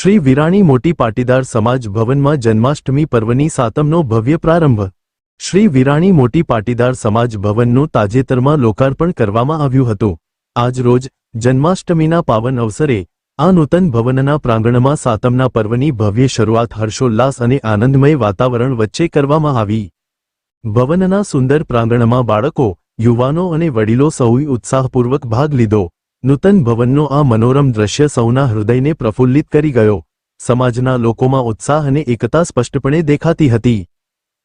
શ્રી વિરાણી મોટી પાટીદાર સમાજ ભવનમાં જન્માષ્ટમી પર્વની સાતમનો ભવ્ય પ્રારંભ. શ્રી વિરાણી મોટી પાટીદાર સમાજ ભવનનું તાજેતરમાં લોકાર્પણ કરવામાં આવ્યું હતું. આજરોજ જન્માષ્ટમીના પાવન અવસરે આ નૂતન ભવનના પ્રાંગણમાં સાતમના પર્વની ભવ્ય શરૂઆત હર્ષોલ્લાસ અને આનંદમય વાતાવરણ વચ્ચે કરવામાં આવી. ભવનના સુંદર પ્રાંગણમાં બાળકો, યુવાનો અને વડીલો સૌએ ઉત્સાહપૂર્વક ભાગ લીધો. નૂતન ભવનનો આ મનોરમ દ્રશ્ય સૌના હૃદયને પ્રફુલ્લિત કરી ગયો. સમાજના લોકોમાં ઉત્સાહ અને એકતા સ્પષ્ટપણે દેખાતી હતી.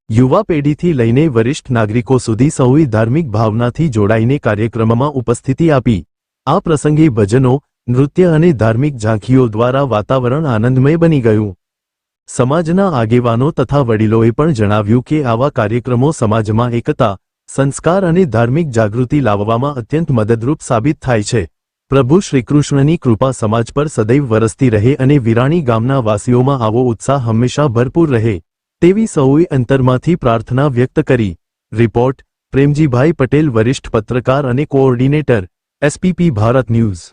યુવા પેઢીથી લઈને વરિષ્ઠ નાગરિકો સુધી સૌએ ધાર્મિક ભાવનાથી જોડાઈને કાર્યક્રમમાં ઉપસ્થિતિ આપી. આ પ્રસંગે ભજનો, નૃત્ય અને ધાર્મિક ઝાંખીઓ દ્વારા વાતાવરણ આનંદમય બની ગયું. સમાજના આગેવાનો તથા વડીલોએ પણ જણાવ્યું કે આવા કાર્યક્રમો સમાજમાં એકતા, સંસ્કાર અને ધાર્મિક જાગૃતિ લાવવામાં અત્યંત મદદરૂપ સાબિત થાય છે. પ્રભુ શ્રીકૃષ્ણની કૃપા સમાજ પર સદૈવ વરસતી રહે અને વિરાણી ગામના વાસીઓમાં આવો ઉત્સાહ હંમેશા ભરપૂર રહે, તેવી સૌએ અંતરમાંથી પ્રાર્થના વ્યક્ત કરી. રિપોર્ટ, પ્રેમજીભાઈ પટેલ, વરિષ્ઠ પત્રકાર અને કોઓર્ડિનેટર, એસપીપી, ભારત ન્યૂઝ.